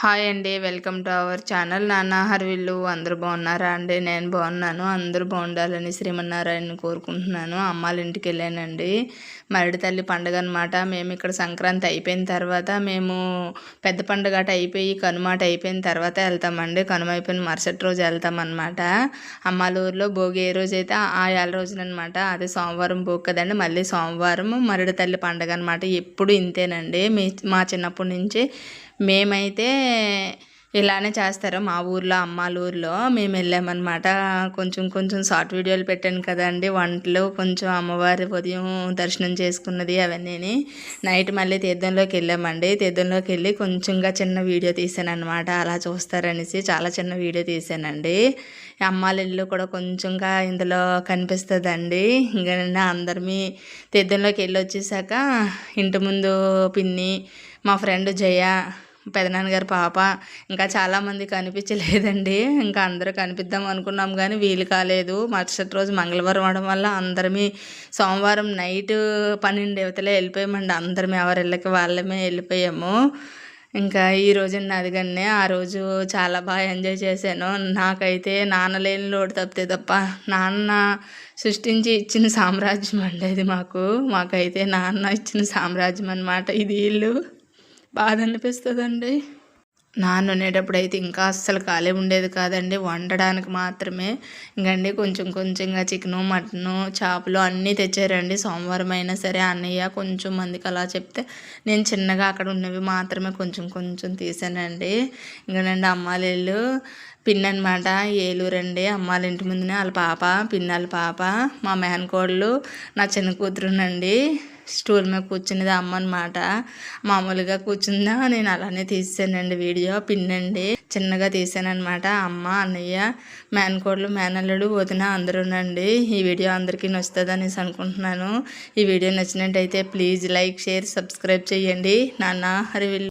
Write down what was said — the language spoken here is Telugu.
హాయ్ అండి వెల్కమ్ టు అవర్ ఛానల్. నాన్న హర్విల్లు అందరూ బాగున్నారా అండి? నేను బాగున్నాను. అందరూ బాగుండాలని శ్రీమన్నారాయణ కోరుకుంటున్నాను. అమ్మాళ్ళ ఇంటికి వెళ్ళానండి. మరడి తల్లి పండుగ అనమాట మేము ఇక్కడ సంక్రాంతి అయిపోయిన తర్వాత మేము పెద్ద పండుగ అట అయిపోయి కనుమాట అయిపోయిన తర్వాత వెళ్తామండి. కనుమ అయిపోయిన మరుసటి రోజు వెళ్తామన్నమాట. అమ్మాళ్ళ ఊరిలో భోగి ఏ రోజు అయితే ఆ ఏళ్ళ రోజునమాట అదే సోమవారం భోగి కదండి. మళ్ళీ సోమవారం మరడి తల్లి పండుగ అనమాట ఎప్పుడు ఇంతేనండి. మీ మా చిన్నప్పటి నుంచి మేమైతే ఇలానే చేస్తారు. మా ఊర్లో అమ్మాల ఊర్లో మేము వెళ్ళామన్నమాట. కొంచెం కొంచెం షార్ట్ వీడియోలు పెట్టాను కదండి. వంటలు కొంచెం అమ్మవారి ఉదయం దర్శనం చేసుకున్నది అవన్నీ నైట్ మళ్ళీ తీర్థంలోకి వెళ్ళామండి. తీర్థంలోకి వెళ్ళి కొంచెంగా చిన్న వీడియో తీసాను అనమాట అలా చూస్తారనేసి చాలా చిన్న వీడియో తీసానండి. అమ్మాల ఇల్లు కూడా కొంచెంగా ఇందులో కనిపిస్తుందండి. ఇంకా అందరిమీ తీర్థంలోకి వెళ్ళి వచ్చేసాక ఇంటి ముందు పిన్ని మా ఫ్రెండ్ జయ పెదనాన్నగారి పాప. ఇంకా చాలామంది కనిపించలేదండి. ఇంకా అందరూ కనిపిద్దాం అనుకున్నాం కానీ వీలు కాలేదు. మరుసటి రోజు మంగళవారం అవడం వల్ల అందరమీ సోమవారం నైట్ పన్నెండు యువతలే వెళ్ళిపోయామండి. అందరం ఎవరిళ్ళకి వాళ్ళమే వెళ్ళిపోయాము. ఇంకా ఈ రోజు నాది ఆ రోజు చాలా బాగా ఎంజాయ్ చేశాను. నాకైతే నాన్న లేని లోటు తప్పితే తప్ప నాన్న సృష్టించి ఇచ్చిన సామ్రాజ్యం అండి అది మాకు. మాకైతే నాన్న ఇచ్చిన సామ్రాజ్యం అనమాట ఇది ఇల్లు. బాధ అనిపిస్తుందండి నాన్న ఉండేటప్పుడు అయితే ఇంకా అస్సలు ఖాళీ ఉండేది కాదండి. వండడానికి మాత్రమే. ఇంకండి కొంచెం కొంచెంగా చికెను మటను చేపలు అన్నీ తెచ్చారండి. సోమవారం అయినా సరే అన్నయ్య కొంచెం మందికి అలా చెప్తే నేను చిన్నగా అక్కడ ఉన్నవి మాత్రమే కొంచెం కొంచెం తీసానండి. ఇంకనండి అమ్మాయిలు పిన్ అనమాట ఏలూరండి. అమ్మాళ్ళ ఇంటి ముందునే వాళ్ళ పాప పిన్నాళ్ళ పాప మా మేనకోడలు నా చిన్న కూతురునండి. స్టూల్ మీద కూర్చునేది అమ్మ అనమాట మామూలుగా కూర్చుందా? నేను అలానే తీసానండి వీడియో. పిన్నండి. చిన్నగా తీసాను అమ్మ అన్నయ్య మేనకోడలు మేనల్లుడు వదిన అందరూనండి. ఈ వీడియో అందరికీ నచ్చుతుంది అనేసి అనుకుంటున్నాను. ఈ వీడియో నచ్చినట్టయితే ప్లీజ్ లైక్ షేర్ సబ్స్క్రైబ్ చేయండి. నాన్న హరి